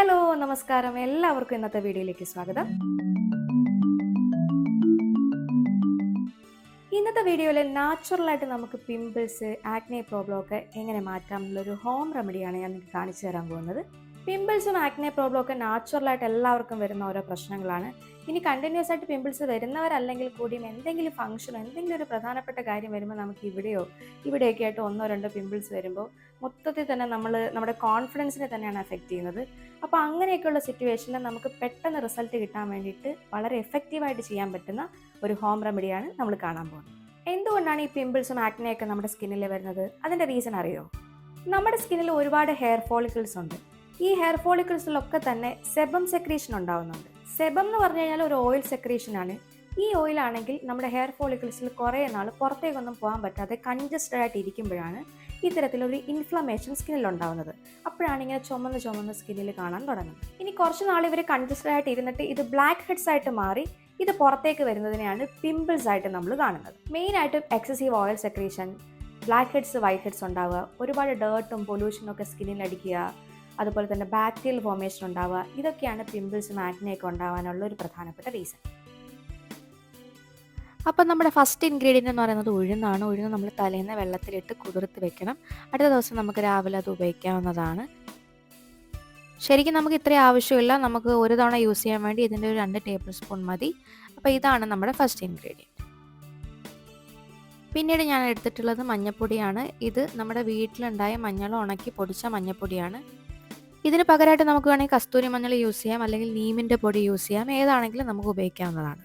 Hello നമസ്കാരം. എല്ലാവർക്കും ഇന്നത്തെ വീഡിയോയിലേക്ക് സ്വാഗതം. ഇന്നത്തെ വീഡിയോയിൽ നാച്ചുറലായിട്ട് നമുക്ക് പിമ്പിൾസ് ആക്നെ പ്രോബ്ലം ഒക്കെ എങ്ങനെ മാറ്റാം എന്നുള്ളൊരു ഹോം റെമഡിയാണ് ഞാൻ കാണിച്ചു തരാൻ പോകുന്നത്. പിമ്പിൾസും ആക്നെ പ്രോബ്ലം ഒക്കെ നാച്ചുറലായിട്ട് എല്ലാവർക്കും വരുന്ന ഓരോ പ്രശ്നങ്ങളാണ്. ഇനി കണ്ടിന്യൂസ് ആയിട്ട് പിമ്പിൾസ് വരുന്നവരല്ലെങ്കിൽ കൂടിയും എന്തെങ്കിലും ഫംഗ്ഷനോ എന്തെങ്കിലും ഒരു പ്രധാനപ്പെട്ട കാര്യം വരുമ്പോൾ നമുക്ക് ഇവിടെയോ ഇവിടെയൊക്കെ ആയിട്ട് ഒന്നോ രണ്ടോ പിമ്പിൾസ് വരുമ്പോൾ മൊത്തത്തിൽ തന്നെ നമ്മൾ നമ്മുടെ കോൺഫിഡൻസിനെ തന്നെയാണ് എഫക്റ്റ് ചെയ്യുന്നത്. അപ്പോൾ അങ്ങനെയൊക്കെയുള്ള സിറ്റുവേഷനിൽ നമുക്ക് പെട്ടെന്ന് റിസൾട്ട് കിട്ടാൻ വേണ്ടിയിട്ട് വളരെ എഫക്റ്റീവായിട്ട് ചെയ്യാൻ പറ്റുന്ന ഒരു ഹോം റെമഡിയാണ് നമ്മൾ കാണാൻ പോകുന്നത്. എന്തുകൊണ്ടാണ് ഈ പിമ്പിൾസും ആക്നെയൊക്കെ നമ്മുടെ സ്കിന്നിൽ വരുന്നത്? അതിന്റെ റീസൺ അറിയോ? നമ്മുടെ സ്കിന്നിൽ ഒരുപാട് ഹെയർ ഫോളിക്കിൾസ് ഉണ്ട്. ഈ ഹെയർ ഫോളിക്കിൾസിലൊക്കെ തന്നെ സെബം സെക്രീഷൻ ഉണ്ടാവുന്നുണ്ട്. സെബം എന്ന് പറഞ്ഞു കഴിഞ്ഞാൽ ഒരു ഓയിൽ സെക്രീഷനാണ് ഈ ഓയിലാണെങ്കിൽ നമ്മുടെ ഹെയർ ഫോളിക്കിൾസിൽ കുറേ നാൾ പുറത്തേക്കൊന്നും പോകാൻ പറ്റാതെ കൺജസ്റ്റഡ് ആയിട്ട് ഇരിക്കുമ്പോഴാണ് ഇത്തരത്തിലൊരു ഇൻഫ്ലമേഷൻ സ്കിന്നിൽ ഉണ്ടാവുന്നത്. അപ്പോഴാണ് ഇങ്ങനെ ചുമന്ന് ചുമന്ന് സ്കിന്നിൽ കാണാൻ തുടങ്ങുന്നത്. ഇനി കുറച്ച് നാൾ ഇവർ കൺജസ്റ്റഡ് ആയിട്ട് ഇരുന്നിട്ട് ഇത് ബ്ലാക്ക് ഹെഡ്സ് ആയിട്ട് മാറി ഇത് പുറത്തേക്ക് വരുന്നതിനെയാണ് പിമ്പിൾസ് ആയിട്ട് നമ്മൾ കാണുന്നത്. മെയിനായിട്ടും excessive oil secretion black heads white heads ഉണ്ടാവുക ഒരുപാട് ഡേർട്ടും പൊല്യൂഷനും ഒക്കെ സ്കിന്നിൽ അടിക്കുക അതുപോലെ തന്നെ ബാക്ടീരിയൽ ഫോമേഷൻ ഉണ്ടാവുക. ഇതൊക്കെയാണ് പിമ്പിൾസും ആക്നെയൊക്കെ ഉണ്ടാവാനുള്ള ഒരു പ്രധാനപ്പെട്ട റീസൺ അപ്പം നമ്മുടെ ഫസ്റ്റ് ഇൻഗ്രീഡിയന്റ് എന്ന് പറയുന്നത് ഉഴുന്നാണ്. ഉഴുന്ന് നമ്മൾ തലേന്ന് വെള്ളത്തിലിട്ട് കുതിർത്ത് വെക്കണം. അടുത്ത ദിവസം നമുക്ക് രാവിലെ അത് ഉപയോഗിക്കാവുന്നതാണ്. ശരിക്കും നമുക്ക് ഇത്രയും ആവശ്യമില്ല. നമുക്ക് ഒരു തവണ യൂസ് ചെയ്യാൻ വേണ്ടി ഇതിന്റെ ഒരു രണ്ട് ടേബിൾ സ്പൂൺ മതി. അപ്പോൾ ഇതാണ് നമ്മുടെ ഫസ്റ്റ് ഇൻഗ്രീഡിയന്റ് പിന്നീട് ഞാൻ എടുത്തിട്ടുള്ളത് മഞ്ഞൾപ്പൊടിയാണ് ഇത് നമ്മുടെ വീട്ടിലുണ്ടായ മഞ്ഞൾ ഉണക്കി പൊടിച്ച മഞ്ഞപ്പൊടിയാണ്. ഇതിന് പകരമായിട്ട് നമുക്ക് വേണമെങ്കിൽ കസ്തൂരി മഞ്ഞൾ യൂസ് ചെയ്യാം അല്ലെങ്കിൽ നീമിന്റെ പൊടി യൂസ് ചെയ്യാം ഏതാണെങ്കിലും നമുക്ക് ഉപയോഗിക്കാവുന്നതാണ്.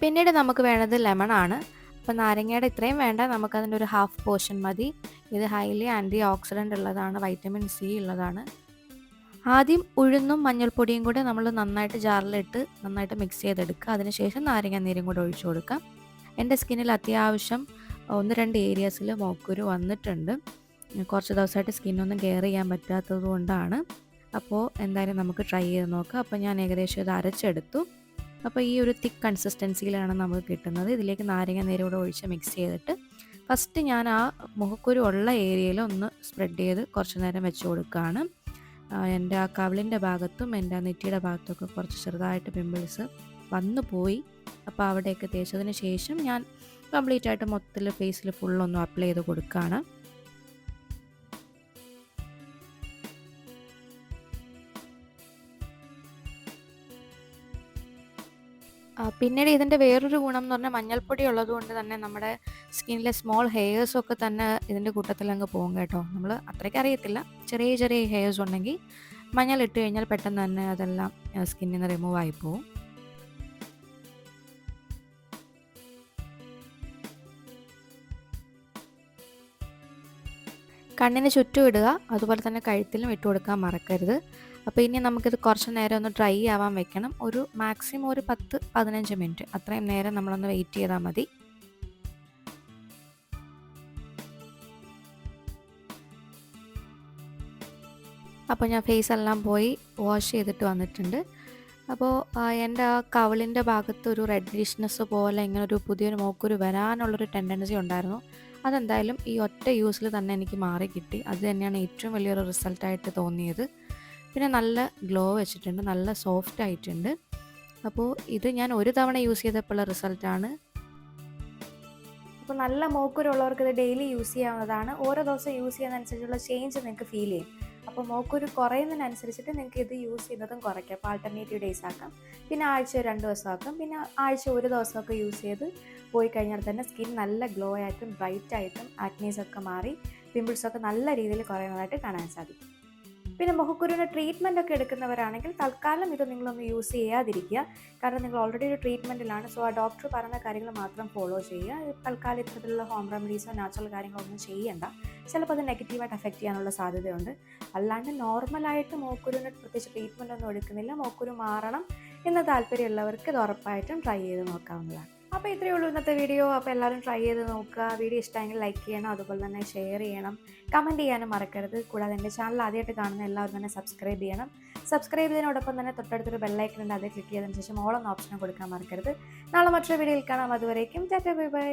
പിന്നീട് നമുക്ക് വേണ്ടത് ലെമൺ ആണ്. അപ്പോൾ നാരങ്ങയുടെ ഇത്രയും വേണ്ട നമുക്കതിന്റെ ഒരു ഹാഫ് പോർഷൻ മതി. ഇത് ഹൈലി ആന്റി ഓക്സിഡന്റ് ഉള്ളതാണ് വൈറ്റമിൻ സി ഉള്ളതാണ്. ആദ്യം ഉഴുന്നും മഞ്ഞൾപ്പൊടിയും കൂടെ നമ്മൾ നന്നായിട്ട് ജാറിലിട്ട് നന്നായിട്ട് മിക്സ് ചെയ്തെടുക്കുക. അതിനുശേഷം നാരങ്ങ നീരും കൂടെ ഒഴിച്ചു കൊടുക്കാം. എന്റെ സ്കിന്നിൽ അത്യാവശ്യം ഒന്ന് രണ്ട് ഏരിയാസിൽ മോക്കുരു വന്നിട്ടുണ്ട്. കുറച്ച് ദിവസമായിട്ട് സ്കിന്നൊന്നും കെയർ ചെയ്യാൻ പറ്റാത്തത് കൊണ്ടാണ്. അപ്പോൾ എന്തായാലും നമുക്ക് ട്രൈ ചെയ്ത് നോക്കാം. അപ്പോൾ ഞാൻ ഏകദേശം ഇത് അരച്ചെടുത്തു. അപ്പോൾ ഈ ഒരു തിക്ക് കൺസിസ്റ്റൻസിയിലാണ് നമുക്ക് കിട്ടുന്നത്. ഇതിലേക്ക് നാരങ്ങ നേരോടെ ഒഴിച്ച് മിക്സ് ചെയ്തിട്ട് ഫസ്റ്റ് ഞാൻ ആ മുഖക്കുരു ഉള്ള ഏരിയയിൽ ഒന്ന് സ്പ്രെഡ് ചെയ്ത് കുറച്ച് നേരം വെച്ച് കൊടുക്കുകയാണ്. എന്റെ ആ കവിളിന്റെ ഭാഗത്തും എന്റെ ആ നെറ്റിയുടെ ഭാഗത്തൊക്കെ കുറച്ച് ചെറുതായിട്ട് പിമ്പിൾസ് വന്നു പോയി. അപ്പോൾ അവിടെയൊക്കെ തേച്ചതിന് ശേഷം ഞാൻ കംപ്ലീറ്റ് ആയിട്ട് മൊത്തത്തിൽ ഫേസിൽ ഫുള്ളൊന്നും അപ്ലൈ ചെയ്ത് കൊടുക്കുകയാണ്. പിന്നീട് ഇതിന്റെ വേറൊരു ഗുണം എന്ന് പറഞ്ഞാൽ മഞ്ഞൾപ്പൊടി ഉള്ളത് കൊണ്ട് തന്നെ നമ്മുടെ സ്കിന്നിലെ സ്മോൾ ഹെയേഴ്സ് ഒക്കെ തന്നെ ഇതിന്റെ കൂട്ടത്തിൽ അങ്ങ് പോകും കേട്ടോ. നമ്മൾ അത്രയ്ക്ക് അറിയത്തില്ല. ചെറിയ ചെറിയ ഹെയേഴ്സ് ഉണ്ടെങ്കിൽ മഞ്ഞൾ ഇട്ട് കഴിഞ്ഞാൽ പെട്ടെന്ന് തന്നെ അതെല്ലാം സ്കിന്നിൽ നിന്ന് റിമൂവ് ആയി പോവും. കണ്ണിന് ചുറ്റും ഇടുക അതുപോലെ തന്നെ കഴുത്തിലും ഇട്ട് കൊടുക്കാൻ മറക്കരുത്. അപ്പോൾ ഇനി നമുക്കിത് കുറച്ച് നേരം ഒന്ന് ഡ്രൈ ആവാൻ വെക്കണം. ഒരു മാക്സിമം ഒരു പത്ത് പതിനഞ്ച് മിനിറ്റ്. അത്രയും നേരം നമ്മളൊന്ന് വെയിറ്റ് ചെയ്താൽ മതി. അപ്പോൾ ഞാൻ ഫേസ് എല്ലാം പോയി വാഷ് ചെയ്തിട്ട് വന്നിട്ടുണ്ട്. അപ്പോൾ എന്റെ ആ കവളിന്റെ ഭാഗത്ത് ഒരു റെഡിഷ്നെസ് പോലെ ഇങ്ങനെ ഒരു പുതിയൊരു മോക്കൊരു വരാനുള്ളൊരു ടെൻഡൻസി ഉണ്ടായിരുന്നു. അതെന്തായാലും ഈ ഒറ്റ യൂസിൽ തന്നെ എനിക്ക് മാറി കിട്ടി. അത് തന്നെയാണ് ഏറ്റവും വലിയൊരു റിസൾട്ടായിട്ട് തോന്നിയത്. പിന്നെ നല്ല ഗ്ലോ വെച്ചിട്ടുണ്ട് നല്ല സോഫ്റ്റ് ആയിട്ടുണ്ട്. അപ്പോൾ ഇത് ഞാൻ ഒരു തവണ യൂസ് ചെയ്തപ്പോഴുള്ള റിസൾട്ടാണ് അപ്പോൾ നല്ല മോക്കുരുള്ളവർക്ക് ഇത് ഡെയിലി യൂസ് ചെയ്യാവുന്നതാണ്. ഓരോ ദിവസം യൂസ് ചെയ്യുന്നതനുസരിച്ചുള്ള ചേഞ്ച് നിങ്ങൾക്ക് ഫീൽ ചെയ്യും. അപ്പോൾ മോക്കുരു കുറയുന്നതിനനുസരിച്ചിട്ട് നിങ്ങൾക്ക് ഇത് യൂസ് ചെയ്യുന്നതും കുറയ്ക്കാം. അപ്പോൾ ആൾട്ടർനേറ്റീവ് ഡേയ്സ് ആക്കാം. പിന്നെ ആഴ്ച രണ്ട് ദിവസം ആക്കാം പിന്നെ ആഴ്ച ഒരു ദിവസമൊക്കെ യൂസ് ചെയ്ത് പോയി കഴിഞ്ഞാൽ തന്നെ സ്കിൻ നല്ല ഗ്ലോ ആയിട്ടും ബ്രൈറ്റ് ആയിട്ടും ആക്നീസ് ഒക്കെ മാറി പിമ്പിൾസൊക്കെ നല്ല രീതിയിൽ കുറയുന്നതായിട്ട് കാണാൻ സാധിക്കും. പിന്നെ മുഖക്കുരുവിന് ട്രീറ്റ്മെന്റ് ഒക്കെ എടുക്കുന്നവരാണെങ്കിൽ തൽക്കാലം ഇത് നിങ്ങളൊന്ന് യൂസ് ചെയ്യാതിരിക്കുക. കാരണം നിങ്ങൾ ഓൾറെഡി ഒരു ട്രീറ്റ്മെന്റിലാണ് സോ ആ ഡോക്ടർ പറഞ്ഞ കാര്യങ്ങൾ മാത്രം ഫോളോ ചെയ്യുക. തൽക്കാലം ഇത്തരത്തിലുള്ള ഹോം റെമഡീസോ നാച്ചുറൽ കാര്യങ്ങളോ ഒന്നും ചെയ്യണ്ട. ചിലപ്പോൾ അത് നെഗറ്റീവായിട്ട് അഫക്റ്റ് ചെയ്യാനുള്ള സാധ്യതയുണ്ട്. അല്ലാണ്ട് നോർമലായിട്ട് മോക്കുരുവിന് പ്രത്യേകിച്ച് ട്രീറ്റ്മെന്റ് ഒന്നും എടുക്കുന്നില്ല. മോക്കുരു മാറണം എന്ന താല്പര്യമുള്ളവർക്ക് ഇത് ഉറപ്പായിട്ടും ട്രൈ ചെയ്ത് നോക്കാവുന്നതാണ്. അപ്പോൾ ഇത്രയേ ഉള്ളൂ ഇന്നത്തെ വീഡിയോ അപ്പോൾ എല്ലാവരും ട്രൈ ചെയ്ത് നോക്കുക. വീഡിയോ ഇഷ്ടമെങ്കിൽ ലൈക്ക് ചെയ്യണം. അതുപോലെ തന്നെ ഷെയർ ചെയ്യണം. കമന്റ് ചെയ്യാനും മറക്കരുത്. കൂടാതെ എന്റെ ചാനൽ ആദ്യമായിട്ട് കാണുന്ന എല്ലാവരും തന്നെ സബ്സ്ക്രൈബ് ചെയ്യണം. സബ്സ്ക്രൈബ് ചെയ്യുന്നതിനോടൊപ്പം തന്നെ തൊട്ടടുത്തൊരു ബെല്ലൈക്കൺ ഉണ്ട്. അത് ക്ലിക്ക് ചെയ്തതിന് ശേഷം ഓളെന്ന ഓപ്ഷൻ കൊടുക്കാൻ മറക്കരുത്. നാളെ മറ്റൊരു വീഡിയോയിൽ കാണാം. അതുവരേക്കും ടാറ്റ ബൈ ബൈ.